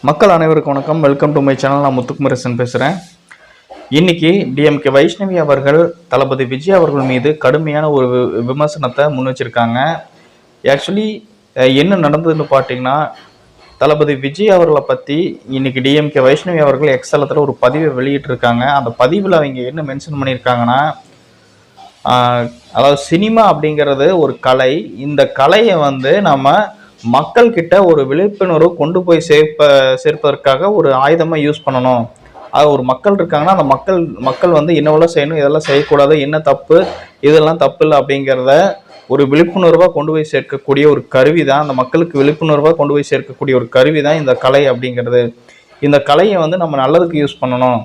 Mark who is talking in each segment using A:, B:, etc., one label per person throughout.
A: மக்கள் அனைவருக்கும் வணக்கம். வெல்கம் டு மை சேனல் நான் முத்துக்குமரசன் பேசுகிறேன் இன்னைக்கு டிஎம்கே வைஷ்ணவி அவர்கள் தளபதி விஜய் அவர்கள் மீது கடுமையான ஒரு வி- விமர்சனத்தை முன் வச்சிருக்காங்க. ஆக்சுவலி என்ன நடந்ததுன்னு பார்த்தீங்கன்னா தளபதி விஜய் அவர்களை பற்றி இன்னைக்கு டிஎம்கே வைஷ்ணவி அவர்கள் எக்ஸலத்தில் ஒரு பதிவை வெளியிட்டிருக்காங்க. அந்த பதிவில் அவங்க என்ன மென்ஷன் பண்ணியிருக்காங்கன்னா அதாவது சினிமா அப்படிங்கிறது ஒரு கலை. இந்த கலையை வந்து நம்ம மக்கள் கிட்ட ஒரு விழிப்புணர்வு கொண்டு போய் சேர்ப்ப சேர்ப்பதற்காக ஒரு ஆயுதமாக யூஸ் பண்ணணும். அது ஒரு மக்கள் இருக்காங்கன்னா அந்த மக்கள் மக்கள் வந்து என்னவெல்லாம் செய்யணும் இதெல்லாம் செய்யக்கூடாது என்ன தப்பு இதெல்லாம் தப்பு இல்லை அப்படிங்கிறத ஒரு விழிப்புணர்வாக கொண்டு போய் சேர்க்கக்கூடிய ஒரு கருவி தான் அந்த மக்களுக்கு விழிப்புணர்வாக கொண்டு போய் சேர்க்கக்கூடிய ஒரு கருவி தான் இந்த கலை அப்படிங்கிறது. இந்த கலையை வந்து நம்ம நல்லதுக்கு யூஸ் பண்ணணும்.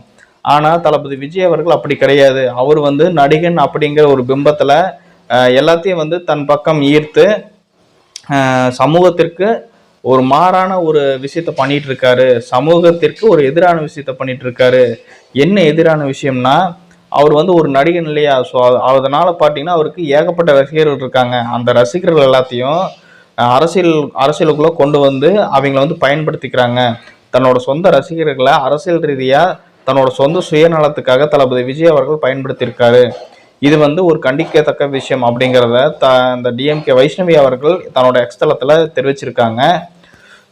A: ஆனால் தளபதி விஜய் அவர்கள் அப்படி கிடையாது. அவர் வந்து நடிகன் அப்படிங்கிற ஒரு பிம்பத்தில் எல்லாத்தையும் வந்து தன் பக்கம் ஈர்த்து சமூகத்திற்கு ஒரு மாறான ஒரு விஷயத்த பண்ணிட்டு இருக்காரு சமூகத்திற்கு ஒரு எதிரான விஷயத்த பண்ணிட்டு இருக்காரு என்ன எதிரான விஷயம்னா அவர் வந்து ஒரு நடிகன் இல்லையா ஸோ அதனால பார்த்தீங்கன்னா அவருக்கு ஏகப்பட்ட ரசிகர்கள் இருக்காங்க. அந்த ரசிகர்கள் எல்லாத்தையும் அரசியல் அரசியலுக்குள்ள கொண்டு வந்து அவங்கள வந்து பயன்படுத்திக்கிறாங்க. தன்னோட சொந்த ரசிகர்களை அரசியல் ரீதியாக தன்னோட சொந்த சுயநலத்துக்காக தளபதி விஜய் அவர்கள் பயன்படுத்தியிருக்காரு. இது வந்து ஒரு கண்டிக்கத்தக்க விஷயம் அப்படிங்கிறத த இந்த டிஎம்கே வைஷ்ணவி அவர்கள் தன்னோட எக்ஸ்தலத்தில் தெரிவிச்சிருக்காங்க.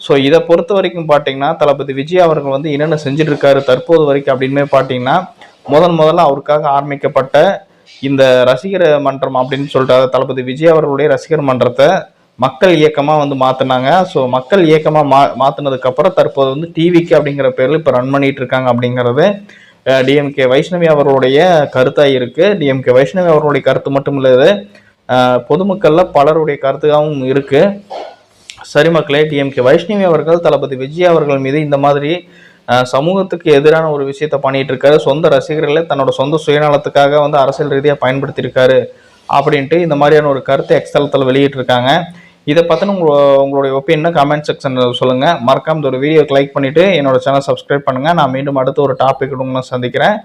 A: ஸோ இதை பொறுத்த வரைக்கும் பார்த்தீங்கன்னா தளபதி விஜய் அவர்கள் வந்து என்னென்ன செஞ்சிட்ருக்காரு தற்போது வரைக்கும் அப்படின்னு பார்த்தீங்கன்னா முதன் முதல்ல அவருக்காக ஆரம்பிக்கப்பட்ட இந்த ரசிகர் மன்றம் அப்படின்னு சொல்லிட்டு தளபதி விஜய் அவர்களுடைய ரசிகர் மன்றத்தை மக்கள் இயக்கமாக வந்து மாற்றினாங்க ஸோ மக்கள் இயக்கமாக மா மாற்றினதுக்கப்புறம் தற்போது வந்து டிவிக்கு அப்படிங்கிற பேரில் இப்போ ரன் பண்ணிகிட்டு இருக்காங்க அப்படிங்கிறது டிஎம்கே வைஷ்ணவி அவர்களுடைய கருத்தாக இருக்குது டிஎம்கே வைஷ்ணவி அவர்களுடைய கருத்து மட்டும் இல்லாது பொதுமக்களில் பலருடைய கருத்துக்காகவும் இருக்குது சரி மக்களே டிஎம்கே வைஷ்ணவி அவர்கள் தளபதி விஜய் அவர்கள் மீது இந்த மாதிரி சமூகத்துக்கு எதிரான ஒரு விஷயத்த பண்ணிட்டு இருக்காரு சொந்த ரசிகர்களை தன்னோட சொந்த சுயநலத்துக்காக வந்து அரசியல் ரீதியாக பயன்படுத்தியிருக்காரு அப்படின்ட்டு இந்த மாதிரியான ஒரு கருத்தை எக்ஸ்தலத்தில் வெளியிட்டிருக்காங்க. இதை பற்றின உங்களோ உங்களுடைய ஒப்பீனியனை கமெண்ட் செக்ஷனில் சொல்லுங்கள் மறக்காம இந்த ஒரு வீடியோக்கு லைக் பண்ணிவிட்டு என்னோட சேனல் சப்ஸ்கிரைப் பண்ணுங்கள் நான் மீண்டும் அடுத்த ஒரு டாபிக் உங்களை சந்திக்கிறேன்.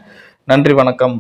A: நன்றி வணக்கம்.